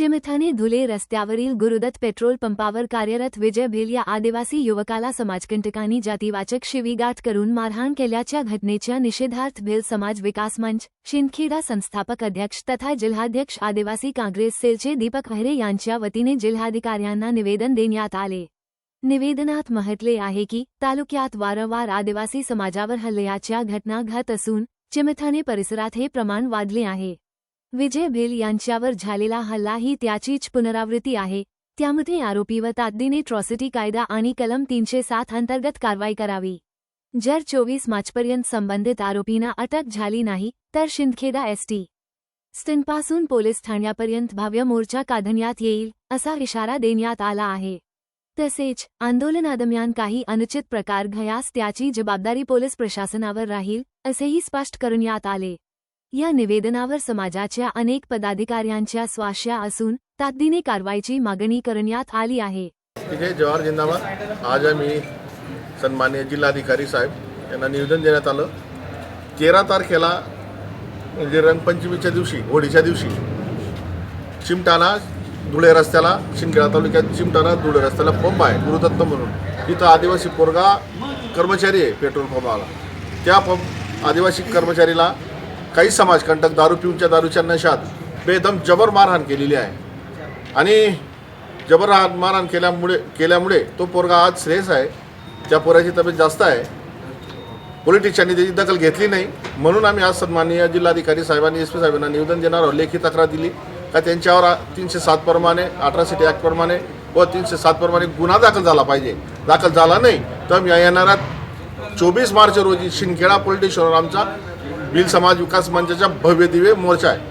चिमठाणे धुले रस्त्यावरील गुरुदत्त पेट्रोल पंपावर कार्यरत विजय भिल या आदिवासी युवकाला समाजकंटकांनी जातीवाचक शिवीगाठ करून मारहाण केल्याच्या घटनेच्या निषेधार्थ भिल समाज विकास मंच शिंदखेडा संस्थापक अध्यक्ष तथा जिल्हाध्यक्ष आदिवासी काँग्रेस सेलचे दीपक व्हरे यांच्या वतीने जिल्हाधिकाऱ्यांना निवेदन देण्यात आले. निवेदनात म्हटले आहे की तालुक्यात वारंवार आदिवासी समाजावर हल्ल्याच्या घटना घडत असून चिमठाणे परिसरात हे प्रमाण वाढले आहे. विजय भिल यांच्यावर झालेला हल्ला ही त्याचीच पुनरावृत्ती आहे. त्यामध्ये आरोपीवर तातडीने ट्रॉसिटी कायदा आणि कलम तीनशे सात अंतर्गत कारवाई करावी. जर चोवीस मार्चपर्यंत संबंधित आरोपींना अटक झाली नाही तर शिंदखेडा एसटी स्टिनपासून पोलीस ठाण्यापर्यंत भव्य मोर्चा काढण्यात येईल असा इशारा देण्यात आला आहे. तसेच आंदोलनादरम्यान काही अनुचित प्रकार घयास त्याची जबाबदारी पोलीस प्रशासनावर राहील असेही स्पष्ट करण्यात आले. या निवेदनावर समाजाच्या अनेक पदाधिकाऱ्यांच्या स्वाश्या असून तातडीने कारवाईची मागणी करण्यात आली आहे. ठीक आहे जवाहर जिंदाबाद. आज आम्ही सन्मान्य जिल्हाधिकारी साहेब यांना निवेदन देण्यात आलं. तेरा तारखेला म्हणजे रंगपंचमीच्या दिवशी होळीच्या दिवशी चिमटाणा धुळे रस्त्याला शिंदखेडा तालुक्यात चिमटाणा धुळे रस्त्याला पंप आहे गुरुदत्त म्हणून. तिथं आदिवासी पोरगा कर्मचारी आहे पेट्रोल पंपाला त्या पंप आदिवासी कर्मचारीला काही समाजकंटक दारू पिऊच्या दारूच्या नशात बेदम जबर मारहाण केलेली आहे. आणि जबर मारहाण केल्यामुळे केल्यामुळे तो पोरगा आज श्रेयस आहे. त्या पोराची तब्येत जास्त आहे. पोलिटिशांनी त्याची दखल घेतली नाही. म्हणून आम्ही आज सन्माननीय जिल्हाधिकारी साहेबांनी एस पी साहेबांना निवेदन देणार आहोत. लेखी तक्रार दिली. का त्यांच्यावर तीनशे सात प्रमाणे अठरासिटी ॲक्टप्रमाणे व तीनशे सात प्रमाणे गुन्हा दाखल झाला पाहिजे. दाखल झाला नाही तर या येणाऱ्या चोवीस मार्च रोजी शिंदखेडा पोलीस स्टेशनवर आमचा बिल समाज विकास मंचाचा भव्य दिव्य मोर्चा आहे.